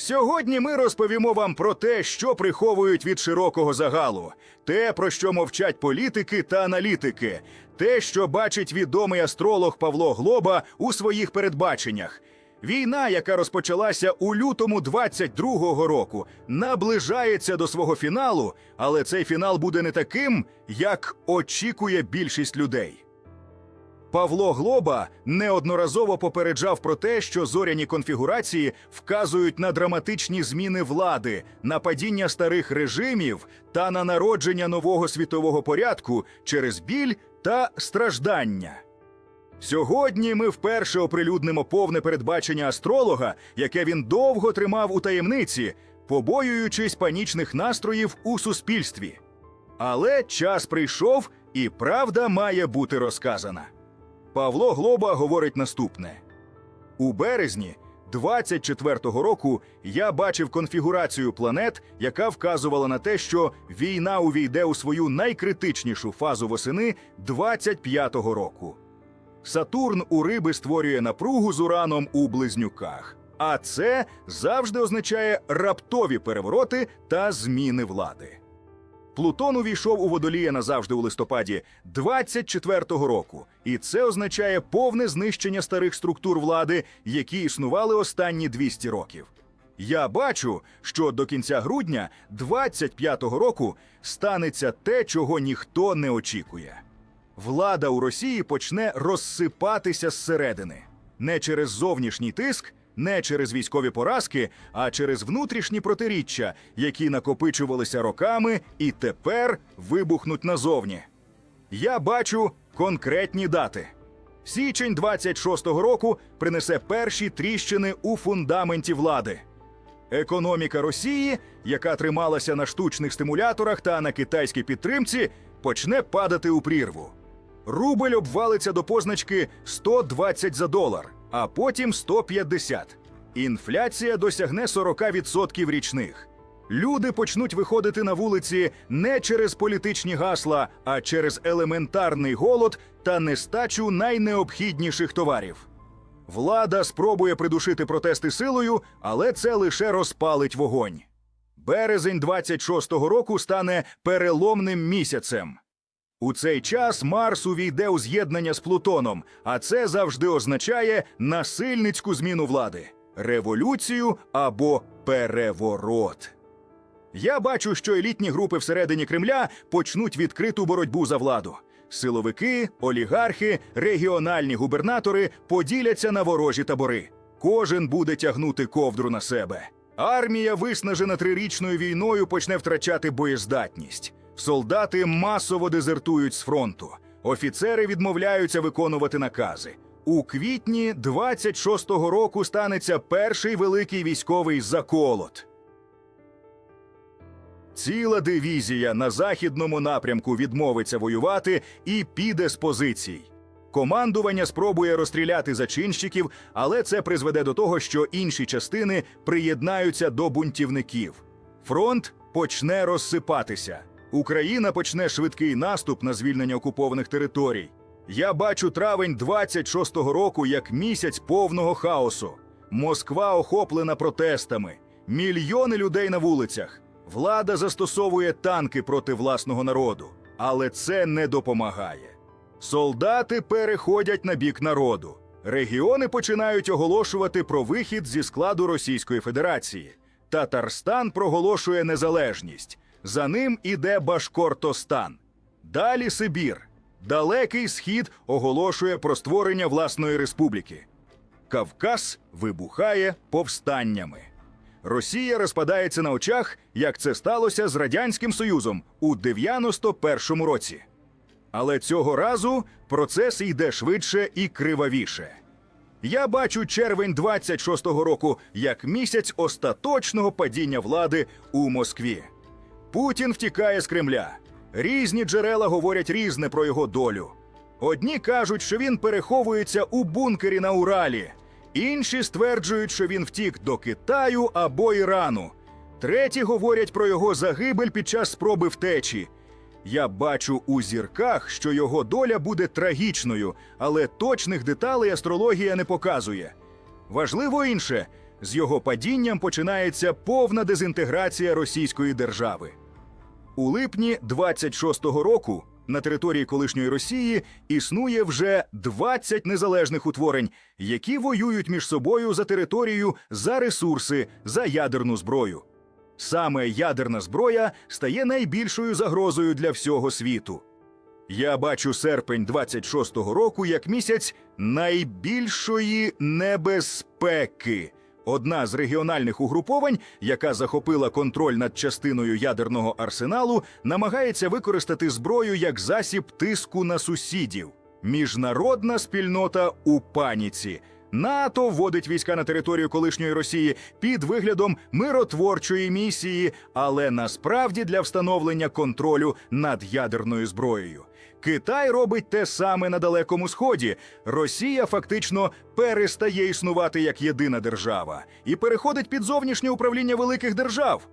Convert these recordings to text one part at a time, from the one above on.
Сьогодні ми розповімо вам про те, що приховують від широкого загалу, те, про що мовчать політики та аналітики, те, що бачить відомий астролог Павло Глоба у своїх передбаченнях. Війна, яка розпочалася у лютому 22-го року, наближається до свого фіналу, але цей фінал буде не таким, як очікує більшість людей. Павло Глоба неодноразово попереджав про те, що зоряні конфігурації вказують на драматичні зміни влади, на падіння старих режимів та на народження нового світового порядку через біль та страждання. Сьогодні ми вперше оприлюднимо повне передбачення астролога, яке він довго тримав у таємниці, побоюючись панічних настроїв у суспільстві. Але час прийшов, і правда має бути розказана. Павло Глоба говорить наступне: у березні 24-го року я бачив конфігурацію планет, яка вказувала на те, що війна увійде у свою найкритичнішу фазу восени 25-го року. Сатурн у риби створює напругу з ураном у близнюках. А це завжди означає раптові перевороти та зміни влади. Плутон увійшов у водолія назавжди у листопаді 24-го року, і це означає повне знищення старих структур влади, які існували останні 200 років. Я бачу, що до кінця грудня 25-го року станеться те, чого ніхто не очікує. Влада у Росії почне розсипатися зсередини не через зовнішній тиск, не через військові поразки, а через внутрішні протиріччя, які накопичувалися роками і тепер вибухнуть назовні. Я бачу конкретні дати. Січень 26-го року принесе перші тріщини у фундаменті влади. Економіка Росії, яка трималася на штучних стимуляторах та на китайській підтримці, почне падати у прірву. Рубль обвалиться до позначки 120 за долар, а потім 150. Інфляція досягне 40% річних. Люди почнуть виходити на вулиці не через політичні гасла, а через елементарний голод та нестачу найнеобхідніших товарів. Влада спробує придушити протести силою, але це лише розпалить вогонь. Березень 26-го року стане переломним місяцем. У цей час Марс увійде у з'єднання з Плутоном, а це завжди означає насильницьку зміну влади, революцію або переворот. Я бачу, що елітні групи всередині Кремля почнуть відкриту боротьбу за владу. Силовики, олігархи, регіональні губернатори поділяться на ворожі табори. Кожен буде тягнути ковдру на себе. Армія, виснажена трирічною війною, почне втрачати боєздатність. Солдати масово дезертують з фронту. Офіцери відмовляються виконувати накази. У квітні 26-го року станеться перший великий військовий заколот. Ціла дивізія на західному напрямку відмовиться воювати і піде з позицій. Командування спробує розстріляти зачинщиків, але це призведе до того, що інші частини приєднаються до бунтівників. Фронт почне розсипатися. Україна почне швидкий наступ на звільнення окупованих територій. Я бачу травень 26-го року як місяць повного хаосу. Москва охоплена протестами, мільйони людей на вулицях. Влада застосовує танки проти власного народу, але це не допомагає. Солдати переходять на бік народу. Регіони починають оголошувати про вихід зі складу Російської Федерації. Татарстан проголошує незалежність. За ним іде Башкортостан. Далі Сибір. Далекий схід оголошує про створення власної республіки. Кавказ вибухає повстаннями. Росія розпадається на очах, як це сталося з Радянським Союзом у 91-му році. Але цього разу процес йде швидше і кривавіше. Я бачу червень 26-го року як місяць остаточного падіння влади у Москві. Путін втікає з Кремля. Різні джерела говорять різне про його долю. Одні кажуть, що він переховується у бункері на Уралі, інші стверджують, що він втік до Китаю або Ірану. Треті говорять про його загибель під час спроби втечі. Я бачу у зірках, що його доля буде трагічною, але точних деталей астрологія не показує. Важливо інше, З його падінням починається повна дезінтеграція російської держави. У липні 26-го року на території колишньої Росії існує вже 20 незалежних утворень, які воюють між собою за територію, за ресурси, за ядерну зброю. Саме ядерна зброя стає найбільшою загрозою для всього світу. Я бачу серпень 26-го року як місяць найбільшої небезпеки. Одна з регіональних угруповань, яка захопила контроль над частиною ядерного арсеналу, намагається використати зброю як засіб тиску на сусідів. Міжнародна спільнота у паніці. НАТО вводить війська на територію колишньої Росії під виглядом миротворчої місії, але насправді для встановлення контролю над ядерною зброєю. Китай робить те саме на Далекому Сході. Росія фактично перестає існувати як єдина держава і переходить під зовнішнє управління великих держав.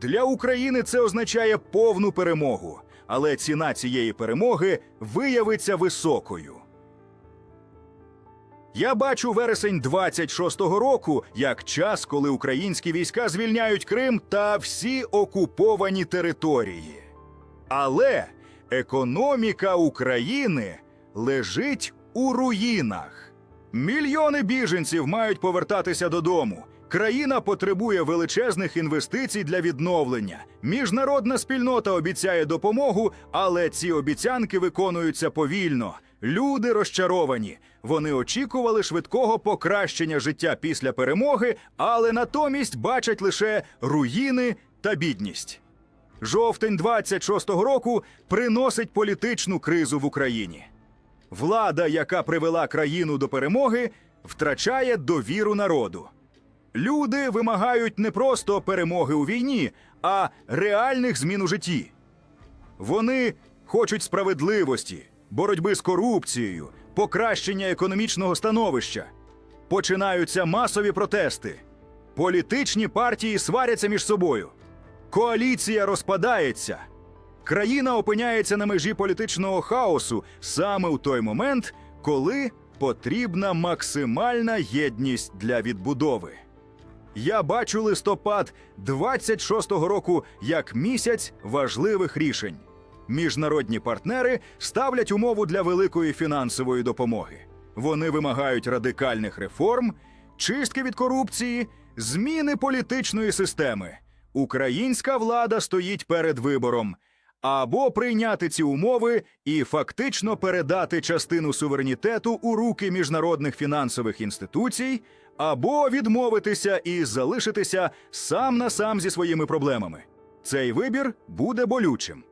Для України це означає повну перемогу, але ціна цієї перемоги виявиться високою. Я бачу вересень 26-го року як час, коли українські війська звільняють Крим та всі окуповані території. Але економіка України лежить у руїнах. Мільйони біженців мають повертатися додому. Країна потребує величезних інвестицій для відновлення. Міжнародна спільнота обіцяє допомогу, але ці обіцянки виконуються повільно. Люди розчаровані. Вони очікували швидкого покращення життя після перемоги, але натомість бачать лише руїни та бідність. Жовтень 26-го року приносить політичну кризу в Україні. Влада, яка привела країну до перемоги, втрачає довіру народу. Люди вимагають не просто перемоги у війні, а реальних змін у житті. Вони хочуть справедливості, боротьби з корупцією, покращення економічного становища. Починаються масові протести. Політичні партії сваряться між собою. Коаліція розпадається. Країна опиняється на межі політичного хаосу саме у той момент, коли потрібна максимальна єдність для відбудови. Я бачу листопад 26-го року як місяць важливих рішень. Міжнародні партнери ставлять умову для великої фінансової допомоги. Вони вимагають радикальних реформ, чистки від корупції, зміни політичної системи. Українська влада стоїть перед вибором або прийняти ці умови і фактично передати частину суверенітету у руки міжнародних фінансових інституцій, або відмовитися і залишитися сам на сам зі своїми проблемами. Цей вибір буде болючим.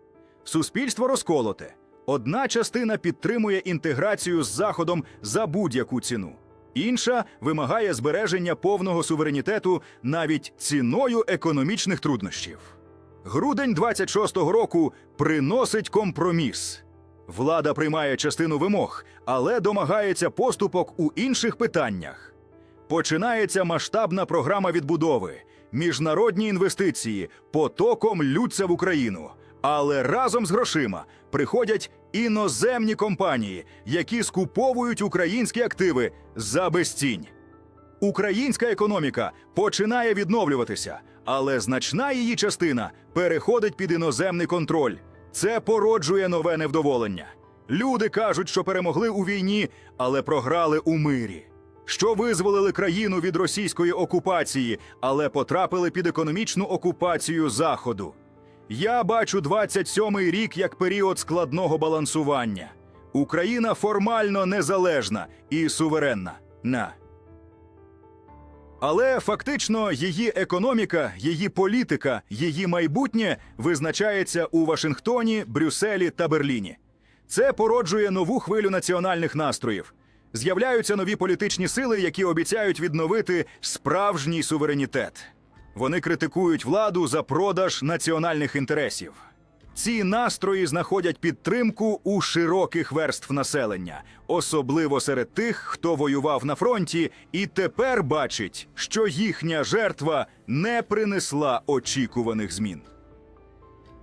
Суспільство розколоте. Одна частина підтримує інтеграцію з Заходом за будь-яку ціну. Інша вимагає збереження повного суверенітету навіть ціною економічних труднощів. Грудень 26-го року приносить компроміс. Влада приймає частину вимог, але домагається поступок у інших питаннях. Починається масштабна програма відбудови, міжнародні інвестиції потоком лються в Україну. Але разом з грошима приходять іноземні компанії, які скуповують українські активи за безцінь. Українська економіка починає відновлюватися, але значна її частина переходить під іноземний контроль. Це породжує нове невдоволення. Люди кажуть, що перемогли у війні, але програли у мирі. Що визволили країну від російської окупації, але потрапили під економічну окупацію Заходу. Я бачу 27-й рік як період складного балансування. Україна формально незалежна і суверенна. На. Але фактично її економіка, її політика, її майбутнє визначається у Вашингтоні, Брюсселі та Берліні. Це породжує нову хвилю національних настроїв. З'являються нові політичні сили, які обіцяють відновити справжній суверенітет. Вони критикують владу за продаж національних інтересів. Ці настрої знаходять підтримку у широких верств населення, особливо серед тих, хто воював на фронті, і тепер бачить, що їхня жертва не принесла очікуваних змін.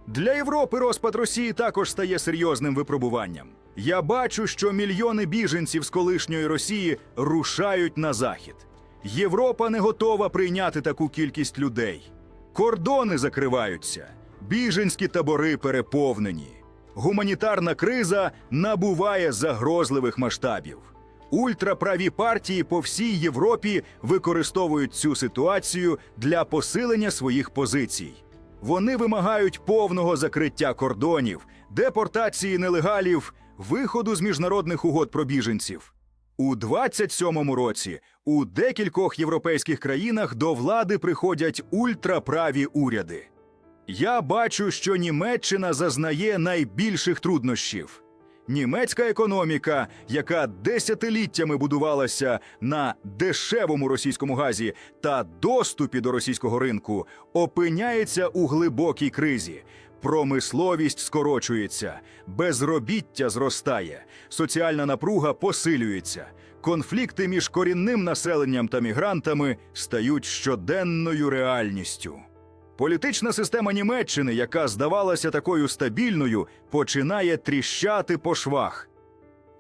Для Європи розпад Росії також стає серйозним випробуванням. Я бачу, що мільйони біженців з колишньої Росії рушають на захід. Європа не готова прийняти таку кількість людей. Кордони закриваються, біженські табори переповнені. Гуманітарна криза набуває загрозливих масштабів. Ультраправі партії по всій Європі використовують цю ситуацію для посилення своїх позицій. Вони вимагають повного закриття кордонів, депортації нелегалів, виходу з міжнародних угод про біженців. У 27-му році у декількох європейських країнах до влади приходять ультраправі уряди. Я бачу, що Німеччина зазнає найбільших труднощів. Німецька економіка, яка десятиліттями будувалася на дешевому російському газі та доступі до російського ринку, опиняється у глибокій кризі. Промисловість скорочується, безробіття зростає, соціальна напруга посилюється. Конфлікти між корінним населенням та мігрантами стають щоденною реальністю. Політична система Німеччини, яка здавалася такою стабільною, починає тріщати по швах.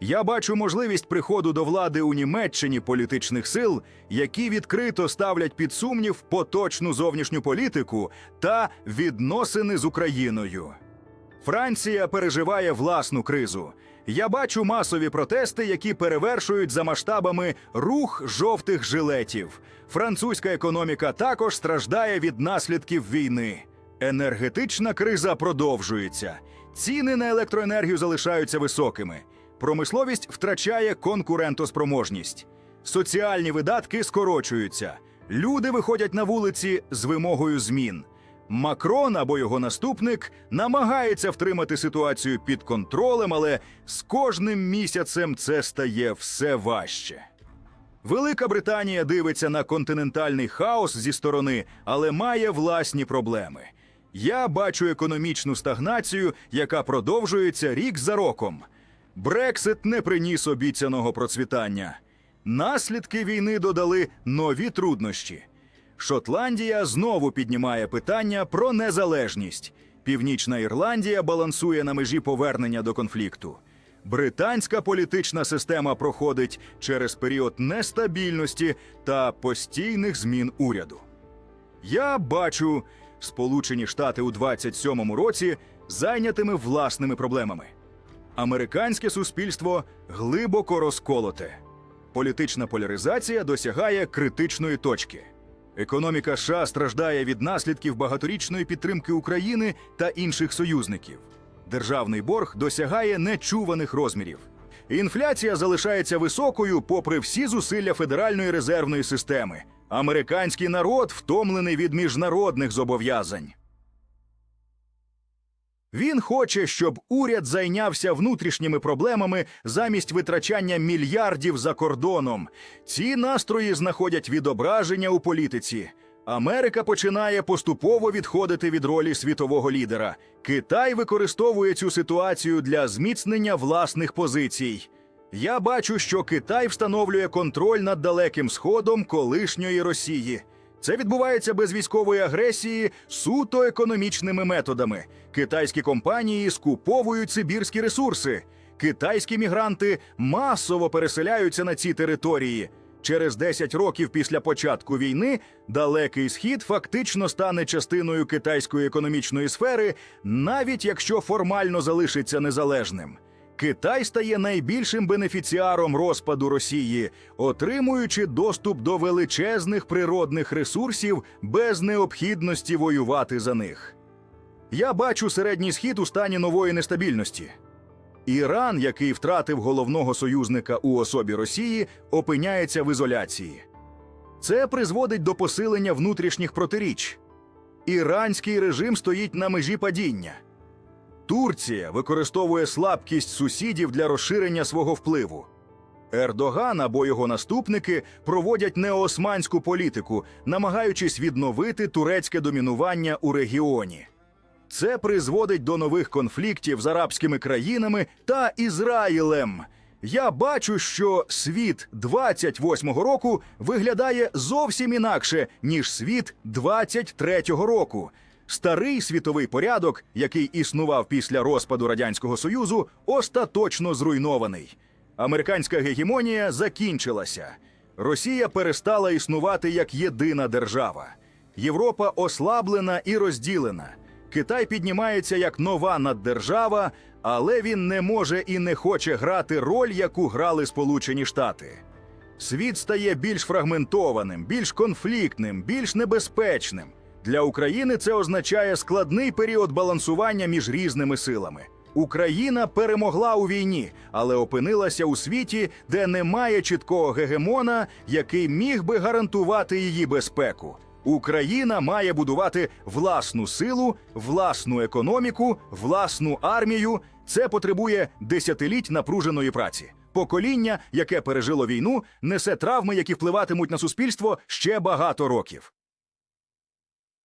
Я бачу можливість приходу до влади у Німеччині політичних сил, які відкрито ставлять під сумнів поточну зовнішню політику та відносини з Україною. Франція переживає власну кризу. Я бачу масові протести, які перевершують за масштабами рух жовтих жилетів. Французька економіка також страждає від наслідків війни. Енергетична криза продовжується. Ціни на електроенергію залишаються високими. Промисловість втрачає конкурентоспроможність. Соціальні видатки скорочуються. Люди виходять на вулиці з вимогою змін. Макрон або його наступник намагається втримати ситуацію під контролем, але з кожним місяцем це стає все важче. Велика Британія дивиться на континентальний хаос зі сторони, але має власні проблеми. Я бачу економічну стагнацію, яка продовжується рік за роком. Брексит не приніс обіцяного процвітання. Наслідки війни додали нові труднощі. Шотландія знову піднімає питання про незалежність. Північна Ірландія балансує на межі повернення до конфлікту. Британська політична система проходить через період нестабільності та постійних змін уряду. Я бачу Сполучені Штати у 27-му році зайнятими власними проблемами. Американське суспільство глибоко розколоте. Політична поляризація досягає критичної точки. Економіка США страждає від наслідків багаторічної підтримки України та інших союзників. Державний борг досягає нечуваних розмірів. Інфляція залишається високою, попри всі зусилля Федеральної резервної системи. Американський народ втомлений від міжнародних зобов'язань. Він хоче, щоб уряд зайнявся внутрішніми проблемами замість витрачання мільярдів за кордоном. Ці настрої знаходять відображення у політиці. Америка починає поступово відходити від ролі світового лідера. Китай використовує цю ситуацію для зміцнення власних позицій. Я бачу, що Китай встановлює контроль над далеким сходом колишньої Росії. Це відбувається без військової агресії суто економічними методами. Китайські компанії скуповують сибірські ресурси. Китайські мігранти масово переселяються на ці території. Через 10 років після початку війни далекий схід фактично стане частиною китайської економічної сфери, навіть якщо формально залишиться незалежним. Китай стає найбільшим бенефіціаром розпаду Росії, отримуючи доступ до величезних природних ресурсів без необхідності воювати за них. Я бачу середній схід у стані нової нестабільності. Іран, який втратив головного союзника у особі Росії, опиняється в ізоляції. Це призводить до посилення внутрішніх протиріч. Іранський режим стоїть на межі падіння. Турція використовує слабкість сусідів для розширення свого впливу. Ердоган або його наступники проводять неосманську політику, намагаючись відновити турецьке домінування у регіоні. Це призводить до нових конфліктів з арабськими країнами та Ізраїлем. Я бачу, що світ 28-го року виглядає зовсім інакше, ніж світ 23-го року. Старий світовий порядок, який існував після розпаду Радянського Союзу, остаточно зруйнований. Американська гегемонія закінчилася. Росія перестала існувати як єдина держава. Європа ослаблена і розділена. Китай піднімається як нова наддержава, але він не може і не хоче грати роль, яку грали Сполучені Штати. Світ стає більш фрагментованим, більш конфліктним, більш небезпечним. Для України це означає складний період балансування між різними силами. Україна перемогла у війні, але опинилася у світі, де немає чіткого гегемона, який міг би гарантувати її безпеку. Україна має будувати власну силу, власну економіку, власну армію. Це потребує десятиліть напруженої праці. Покоління, яке пережило війну, несе травми, які впливатимуть на суспільство ще багато років.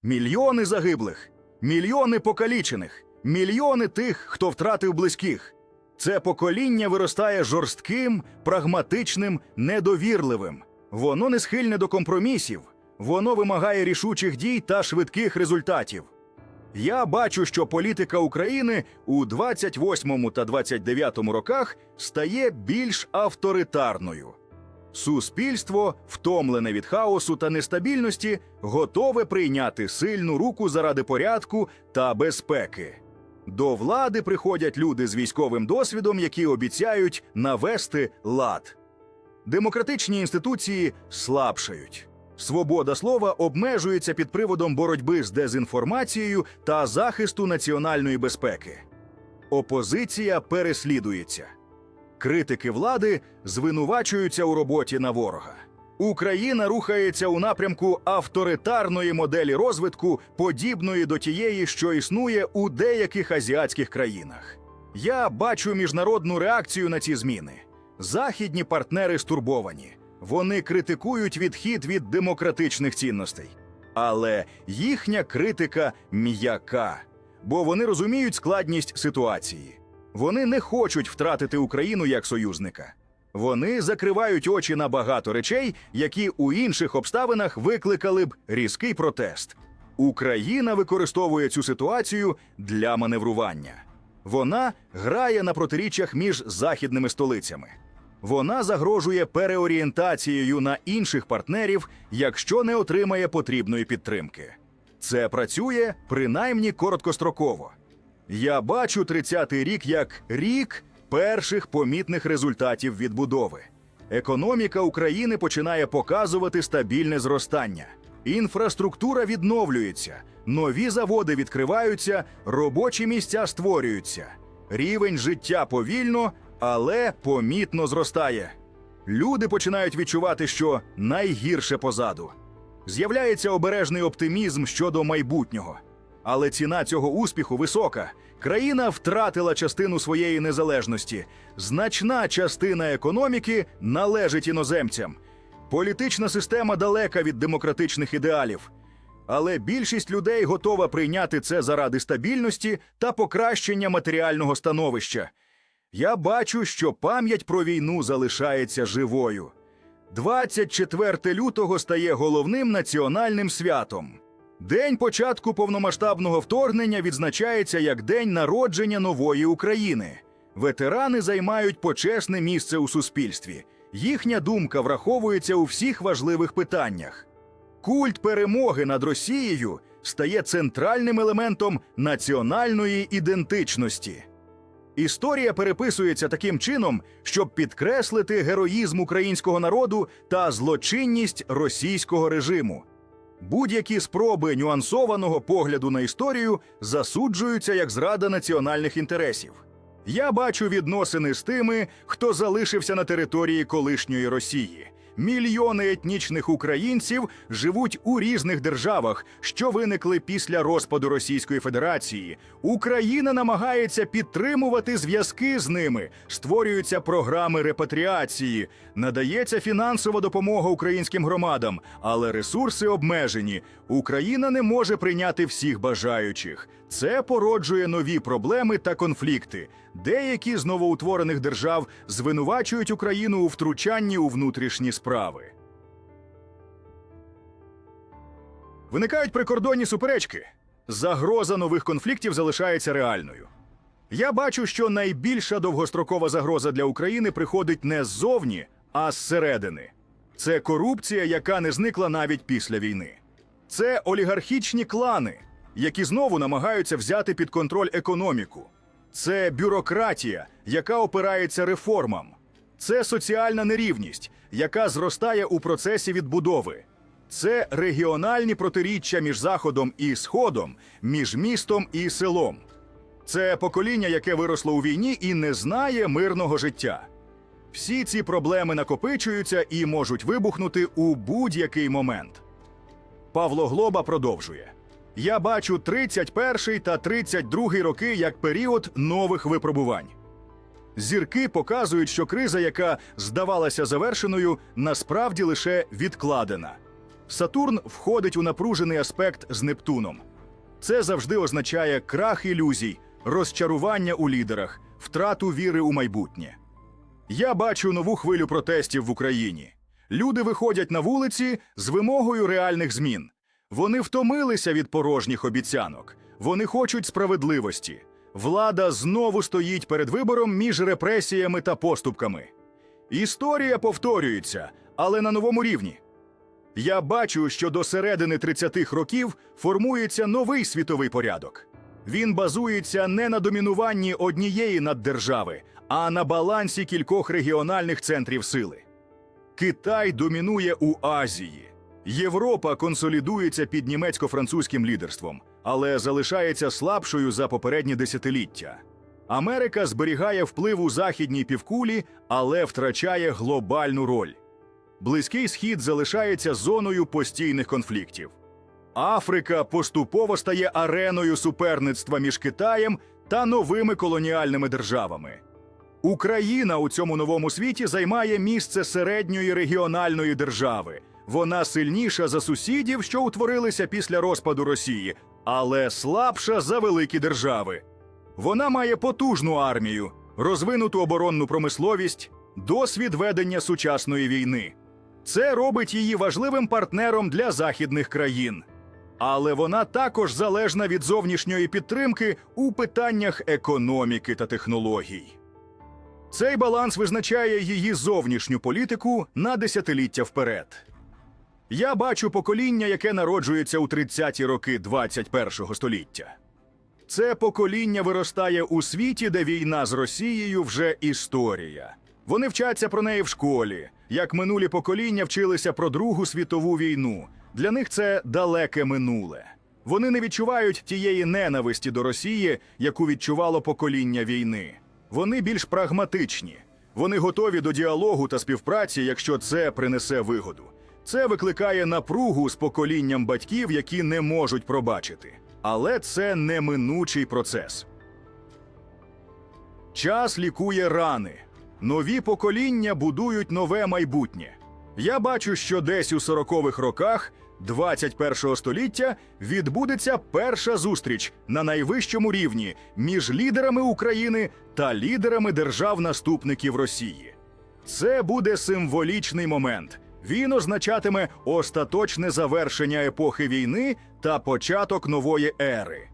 Мільйони загиблих, мільйони покалічених, мільйони тих, хто втратив близьких. Це покоління виростає жорстким, прагматичним, недовірливим. Воно не схильне до компромісів, воно вимагає рішучих дій та швидких результатів. Я бачу, що політика України у 28 та 29 роках стає більш авторитарною. Суспільство, втомлене від хаосу та нестабільності, готове прийняти сильну руку заради порядку та безпеки. До влади приходять люди з військовим досвідом, які обіцяють навести лад. Демократичні інституції слабшають. Свобода слова обмежується під приводом боротьби з дезінформацією та захисту національної безпеки. Опозиція переслідується. Критики влади звинувачуються у роботі на ворога. Україна рухається у напрямку авторитарної моделі розвитку, подібної до тієї, що існує у деяких азіатських країнах. Я бачу міжнародну реакцію на ці зміни. Західні партнери стурбовані. Вони критикують відхід від демократичних цінностей. Але їхня критика м'яка, бо вони розуміють складність ситуації. Вони не хочуть втратити Україну як союзника. Вони закривають очі на багато речей, які у інших обставинах викликали б різкий протест. Україна використовує цю ситуацію для маневрування. Вона грає на протиріччях між західними столицями. Вона загрожує переорієнтацією на інших партнерів, якщо не отримає потрібної підтримки. Це працює принаймні короткостроково. Я бачу 30-й рік як рік перших помітних результатів відбудови. Економіка України починає показувати стабільне зростання. Інфраструктура відновлюється, нові заводи відкриваються, робочі місця створюються. Рівень життя повільно, але помітно зростає. Люди починають відчувати, що найгірше позаду. З'являється обережний оптимізм щодо майбутнього. Але ціна цього успіху висока. Країна втратила частину своєї незалежності. Значна частина економіки належить іноземцям. Політична система далека від демократичних ідеалів. Але більшість людей готова прийняти це заради стабільності та покращення матеріального становища. Я бачу, що пам'ять про війну залишається живою. 24 лютого стає головним національним святом. День початку повномасштабного вторгнення відзначається як день народження нової України. Ветерани займають почесне місце у суспільстві. Їхня думка враховується у всіх важливих питаннях. Культ перемоги над Росією стає центральним елементом національної ідентичності. Історія переписується таким чином, щоб підкреслити героїзм українського народу та злочинність російського режиму. Будь-які спроби нюансованого погляду на історію засуджуються як зрада національних інтересів. Я бачу відносини з тими, хто залишився на території колишньої Росії. Мільйони етнічних українців живуть у різних державах, що виникли після розпаду Російської Федерації. Україна намагається підтримувати зв'язки з ними, створюються програми репатріації, надається фінансова допомога українським громадам, але ресурси обмежені. Україна не може прийняти всіх бажаючих. Це породжує нові проблеми та конфлікти. Деякі з новоутворених держав звинувачують Україну у втручанні у внутрішні справи. Виникають прикордонні суперечки. Загроза нових конфліктів залишається реальною. Я бачу, що найбільша довгострокова загроза для України приходить не ззовні, а зсередини. Це корупція, яка не зникла навіть після війни. Це олігархічні клани, які знову намагаються взяти під контроль економіку. Це бюрократія, яка опирається реформам. Це соціальна нерівність, яка зростає у процесі відбудови. Це регіональні протиріччя між Заходом і Сходом, між містом і селом. Це покоління, яке виросло у війні і не знає мирного життя. Всі ці проблеми накопичуються і можуть вибухнути у будь-який момент. Павло Глоба продовжує: Я бачу 31 та 32 роки як період нових випробувань. Зірки показують, що криза, яка здавалася завершеною, насправді лише відкладена. Сатурн входить у напружений аспект з Нептуном. Це завжди означає крах ілюзій, розчарування у лідерах, втрату віри у майбутнє. Я бачу нову хвилю протестів в Україні. Люди виходять на вулиці з вимогою реальних змін. Вони втомилися від порожніх обіцянок. Вони хочуть справедливості. Влада знову стоїть перед вибором між репресіями та поступками. Історія повторюється, але на новому рівні. Я бачу, що до середини 30-х років формується новий світовий порядок. Він базується не на домінуванні однієї наддержави, а на балансі кількох регіональних центрів сили. Китай домінує у Азії. Європа консолідується під німецько-французьким лідерством, але залишається слабшою за попередні десятиліття. Америка зберігає вплив у західній півкулі, але втрачає глобальну роль. Близький схід залишається зоною постійних конфліктів. Африка поступово стає ареною суперництва між Китаєм та новими колоніальними державами. Україна у цьому новому світі займає місце середньої регіональної держави. Вона сильніша за сусідів, що утворилися після розпаду Росії, але слабша за великі держави. Вона має потужну армію, розвинуту оборонну промисловість, досвід ведення сучасної війни. Це робить її важливим партнером для західних країн. Але вона також залежна від зовнішньої підтримки у питаннях економіки та технологій. Цей баланс визначає її зовнішню політику на десятиліття вперед. Я бачу покоління, яке народжується у 30-ті роки 21-го століття. Це покоління виростає у світі, де війна з Росією вже історія. Вони вчаться про неї в школі, як минулі покоління вчилися про Другу світову війну. Для них це далеке минуле. Вони не відчувають тієї ненависті до Росії, яку відчувало покоління війни. Вони більш прагматичні. Вони готові до діалогу та співпраці, якщо це принесе вигоду. Це викликає напругу з поколінням батьків, які не можуть пробачити. Але це неминучий процес. Час лікує рани. Нові покоління будують нове майбутнє. Я бачу, що десь у 40-х роках 21-го століття відбудеться перша зустріч на найвищому рівні між лідерами України та лідерами держав-наступників Росії. Це буде символічний момент. Він означатиме остаточне завершення епохи війни та початок нової ери.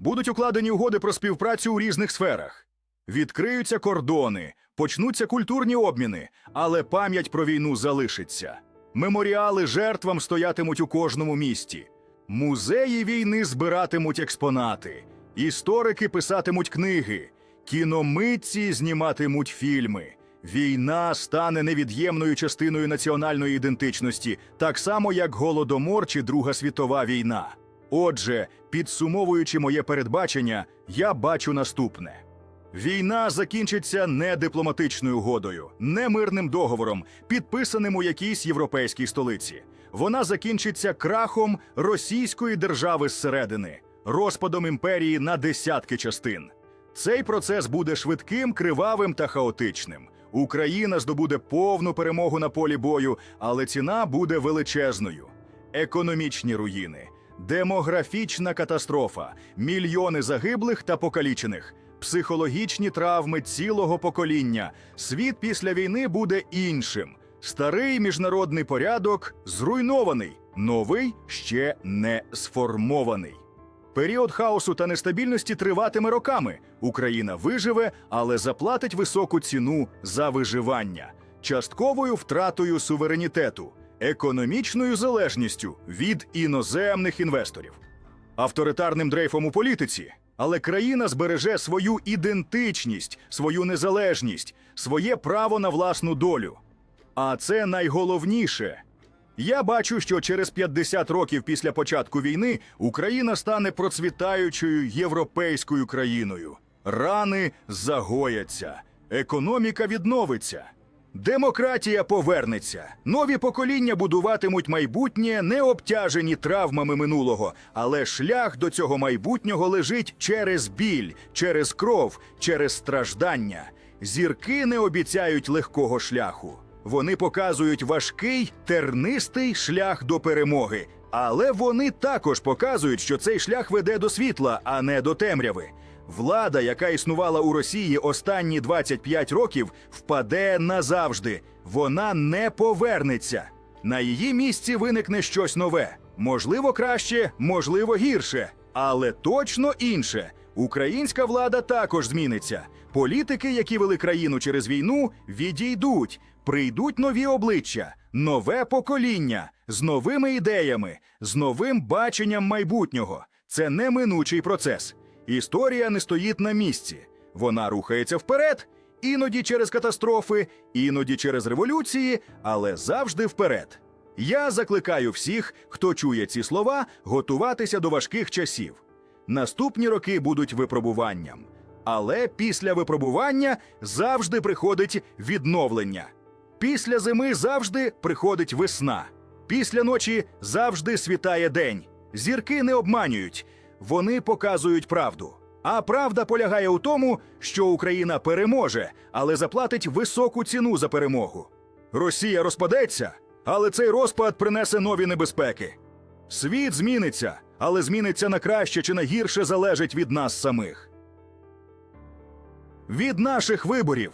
Будуть укладені угоди про співпрацю у різних сферах. Відкриються кордони, почнуться культурні обміни, але пам'ять про війну залишиться. Меморіали жертвам стоятимуть у кожному місті. Музеї війни збиратимуть експонати, історики писатимуть книги, кіномитці зніматимуть фільми. Війна стане невід'ємною частиною національної ідентичності, так само як Голодомор чи Друга світова війна. Отже, підсумовуючи моє передбачення, я бачу наступне. Війна закінчиться не дипломатичною угодою, не мирним договором, підписаним у якійсь європейській столиці. Вона закінчиться крахом російської держави зсередини, розпадом імперії на десятки частин. Цей процес буде швидким, кривавим та хаотичним. Україна здобуде повну перемогу на полі бою, але ціна буде величезною. Економічні руїни, демографічна катастрофа, мільйони загиблих та покалічених, психологічні травми цілого покоління. Світ після війни буде іншим. Старий міжнародний порядок зруйнований, новий ще не сформований. Період хаосу та нестабільності триватиме роками. Україна виживе, але заплатить високу ціну за виживання. частковою втратою суверенітету, економічною залежністю від іноземних інвесторів, авторитарним дрейфом у політиці. Але країна збереже свою ідентичність, свою незалежність, своє право на власну долю. А це найголовніше. Я бачу, що через 50 років після початку війни Україна стане процвітаючою європейською країною. Рани загояться, економіка відновиться, демократія повернеться. Нові покоління будуватимуть майбутнє, не обтяжені травмами минулого, але шлях до цього майбутнього лежить через біль, через кров, через страждання. Зірки не обіцяють легкого шляху. Вони показують важкий, тернистий шлях до перемоги. Але вони також показують, що цей шлях веде до світла, а не до темряви. Влада, яка існувала у Росії останні 25 років, впаде назавжди. Вона не повернеться. На її місці виникне щось нове. Можливо, краще, можливо, гірше, але точно інше. Українська влада також зміниться. Політики, які вели країну через війну, відійдуть. Прийдуть нові обличчя, нове покоління з новими ідеями, з новим баченням майбутнього. Це неминучий процес. Історія не стоїть на місці. Вона рухається вперед, іноді через катастрофи, іноді через революції, але завжди вперед. Я закликаю всіх, хто чує ці слова, готуватися до важких часів. Наступні роки будуть випробуванням. Але після випробування завжди приходить відновлення. Після зими завжди приходить весна. Після ночі завжди світає день. Зірки не обманюють, вони показують правду. А правда полягає у тому, що Україна переможе, але заплатить високу ціну за перемогу. Росія розпадеться, але цей розпад принесе нові небезпеки. Світ зміниться, але зміниться на краще чи на гірше залежить від нас самих. Від наших виборів,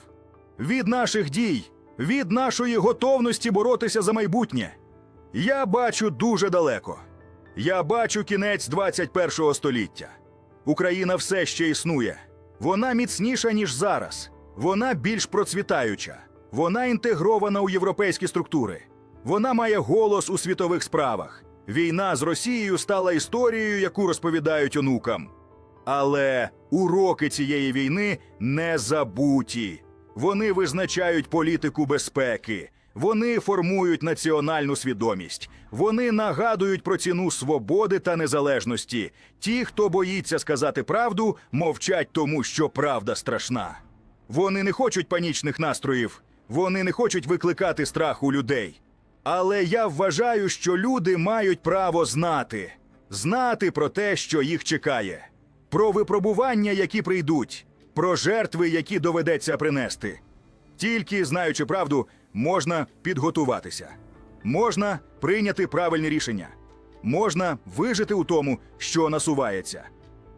від наших дій, від нашої готовності боротися за майбутнє. Я бачу дуже далеко. Я бачу кінець 21-го століття. Україна все ще існує. Вона міцніша, ніж зараз. Вона більш процвітаюча. Вона інтегрована у європейські структури. Вона має голос у світових справах. Війна з Росією стала історією, яку розповідають онукам. Але уроки цієї війни не забуті. Вони визначають політику безпеки, вони формують національну свідомість, вони нагадують про ціну свободи та незалежності. Ті, хто боїться сказати правду, мовчать тому, що правда страшна. Вони не хочуть панічних настроїв, вони не хочуть викликати страх у людей. Але я вважаю, що люди мають право знати, знати про те, що їх чекає, про випробування, які прийдуть, про жертви, які доведеться принести. Тільки знаючи правду, можна підготуватися, можна прийняти правильні рішення, можна вижити у тому, що насувається.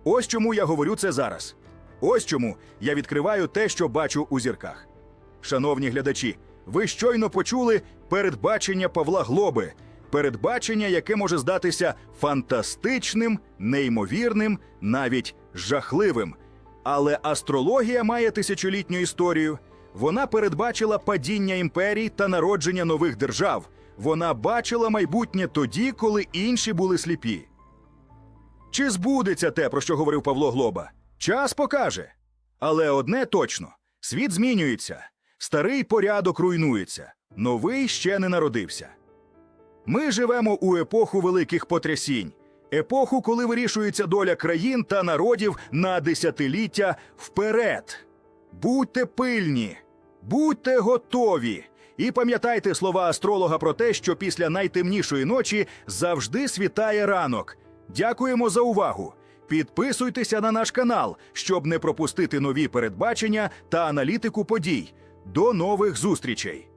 Ось чому я говорю це зараз. Ось чому я відкриваю те, що бачу у зірках. Шановні глядачі, ви щойно почули передбачення Павла Глоби, передбачення, яке може здатися фантастичним, неймовірним, навіть жахливим. Але астрологія має тисячолітню історію. Вона передбачила падіння імперій та народження нових держав. Вона бачила майбутнє тоді, коли інші були сліпі. Чи збудеться те, про що говорив Павло Глоба? Час покаже. Але одне точно: світ змінюється, старий порядок руйнується, новий ще не народився. Ми живемо у епоху великих потрясінь, епоху, коли вирішується доля країн та народів на десятиліття вперед. Будьте пильні, будьте готові. І пам'ятайте слова астролога про те, що після найтемнішої ночі завжди світає ранок. Дякуємо за увагу. Підписуйтеся на наш канал, щоб не пропустити нові передбачення та аналітику подій. До нових зустрічей!